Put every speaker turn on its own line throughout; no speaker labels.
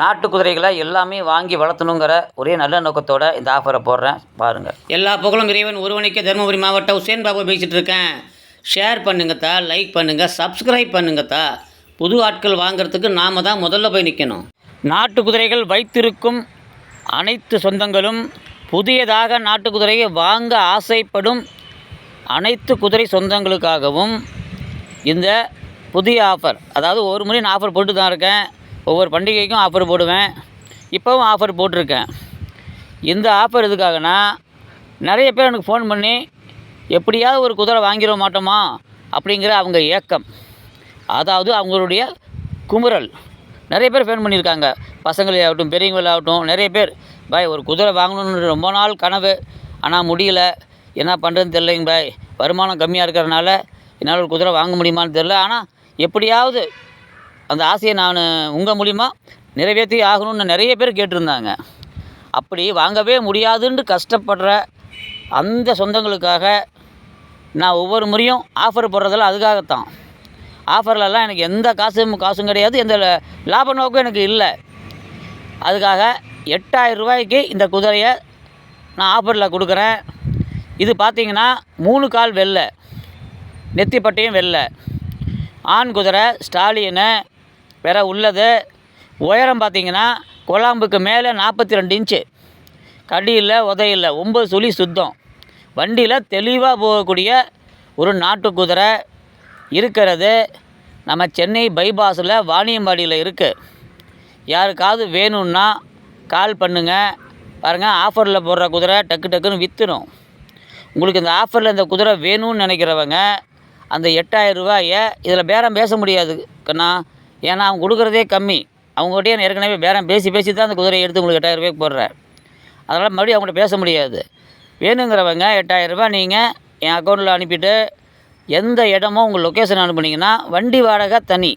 நாட்டு குதிரைகளை எல்லாமே வாங்கி வளர்த்தணுங்கிற ஒரே நல்ல நோக்கத்தோட இந்த ஆஃபரை போடுறேன். பாருங்கள்
எல்லா புகழும் இறைவன். ஒருவனுக்கே தருமபுரி மாவட்டம் உசேன் பாபு பேசிகிட்டு இருக்கேன். ஷேர் பண்ணுங்கத்தா லைக் பண்ணுங்கள் சப்ஸ்கிரைப் பண்ணுங்கத்தா புது ஆட்கள் வாங்குறதுக்கு நாம தான் முதல்ல போய் நிற்கணும் நாட்டு குதிரைகள் வைத்திருக்கும் அனைத்து சொந்தங்களும் புதியதாக நாட்டு குதிரையை வாங்க ஆசைப்படும் அனைத்து குதிரை சொந்தங்களுக்காகவும் இந்த புதிய ஆஃபர் அதாவது ஒரு முறை நான் ஆஃபர் போட்டு தான் இருக்கேன். ஒவ்வொரு பண்டிகைக்கும் ஆஃபர் போடுவேன். இப்போவும் ஆஃபர் போட்டிருக்கேன். இந்த ஆஃபர் எதுக்காகனா நிறைய பேர் எனக்கு ஃபோன் பண்ணி எப்படியாவது ஒரு குதிரை வாங்கிட மாட்டோமா? அப்படிங்கிற அவங்க ஏக்கம். அதாவது அவங்களுடைய குமுறல். நிறைய பேர் ஃபோன் பண்ணியிருக்காங்க. பசங்களாகட்டும் பெரியவங்களாகட்டும் நிறைய பேர் பாய் ஒரு குதிரை வாங்கணுன்னு ரொம்ப நாள் கனவு. ஆனால் முடியல. என்ன பண்ணுறதுன்னு தெரிலைங்க பாய். வருமானம் கம்மியாக இருக்கிறனால என்னால் ஒரு குதிரை வாங்க முடியுமான்னு தெரில ஆனால் எப்படியாவது அந்த ஆசையை நான் உங்கள் மூலிமா நிறைவேற்றி ஆகணும்னு நிறைய பேர் கேட்டிருந்தாங்க. அப்படி வாங்கவே முடியாதுன்னு கஷ்டப்படுற அந்த சொந்தங்களுக்காக நான் ஒவ்வொரு முறையும் ஆஃபர் போடுறதெல்லாம் அதுக்காகத்தான். ஆஃபர்லலாம் எனக்கு எந்த காசும் காசும் கிடையாது. எந்த லாப நோக்கம் எனக்கு இல்லை. அதுக்காக எட்டாயிரம் ரூபாய்க்கு இந்த குதிரையை நான் ஆஃபரில் கொடுக்குறேன். இது பார்த்தீங்கன்னா மூணு கால் வெள்ளை. நெத்திப்பட்டையும் வெள்ளை. ஆண் குதிரை ஸ்டாலியனு வேற உள்ளது. உயரம் பார்த்தீங்கன்னா குழாம்புக்கு மேலே நாற்பத்தி ரெண்டு இன்ச்சு. கடியில் உதையில் ஒம்பது சுழி சுத்தம். வண்டியில் தெளிவாக போகக்கூடிய ஒரு நாட்டு குதிரை இருக்கிறது. நம்ம சென்னை பைபாஸில் வாணியம்பாடியில் இருக்குது யாருக்காவது வேணும்னா கால் பண்ணுங்கள் பாருங்கள் ஆஃபரில் போடுற குதிரை டக்கு டக்குன்னு விற்றுணும் உங்களுக்கு இந்த ஆஃபரில் இந்த குதிரை வேணும்னு நினைக்கிறவங்க அந்த எட்டாயிரம் ரூபாயை இதில் பேரம் பேச முடியாது கண்ணா. ஏன்னா அவங்க கொடுக்குறதே கம்மி. அவங்ககிட்டயே நான் ஏற்கனவே பேரம் பேசி பேசி தான் அந்த குதிரையை எடுத்து உங்களுக்கு எட்டாயிரம் ரூபாய்க்கு போடுறேன். அதனால் மறுபடியும் அவங்கள்ட்ட பேச முடியாது. வேணுங்கிறவங்க எட்டாயிரம் ரூபாய் நீங்கள் என் அக்கௌண்ட்டில் அனுப்பிட்டு எந்த இடமோ உங்கள் லொக்கேஷன் அனுப்புனீங்கன்னா வண்டி வாடகை தனி.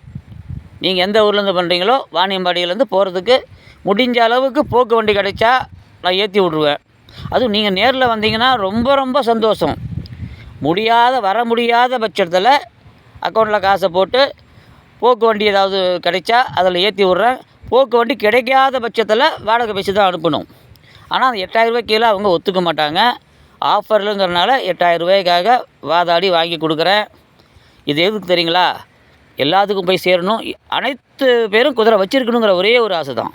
நீங்கள் எந்த ஊர்லேருந்து பண்ணுறீங்களோ வாணியம்பாடியிலேருந்து போகிறதுக்கு முடிஞ்ச அளவுக்கு போக்கு வண்டி கிடைச்சா நான் ஏற்றி விட்ருவேன் அதுவும் நீங்கள் நேரில் வந்தீங்கன்னா ரொம்ப ரொம்ப சந்தோஷம். முடியாத வர முடியாத பட்சத்தில் அக்கௌண்ட்டில் காசை போட்டு போக்கு வண்டி ஏதாவது கிடைச்சா அதில் ஏற்றி விட்றேன். போக்கு வண்டி கிடைக்காத பட்சத்தில் வாடகை பேசி தான் அனுப்பணும். ஆனால் அந்த எட்டாயிரரூபா கீழே அவங்க ஒத்துக்க மாட்டாங்க. ஆஃபர்லுங்கிறனால எட்டாயிரம் ரூபாய்க்காக வாதாடி வாங்கி கொடுக்குறேன். இது எதுக்கு தெரியுங்களா? எல்லாத்துக்கும் போய் சேரணும். அனைத்து பேரும் குதிரை வச்சுருக்கணுங்கிற ஒரே ஒரு ஆசை தான்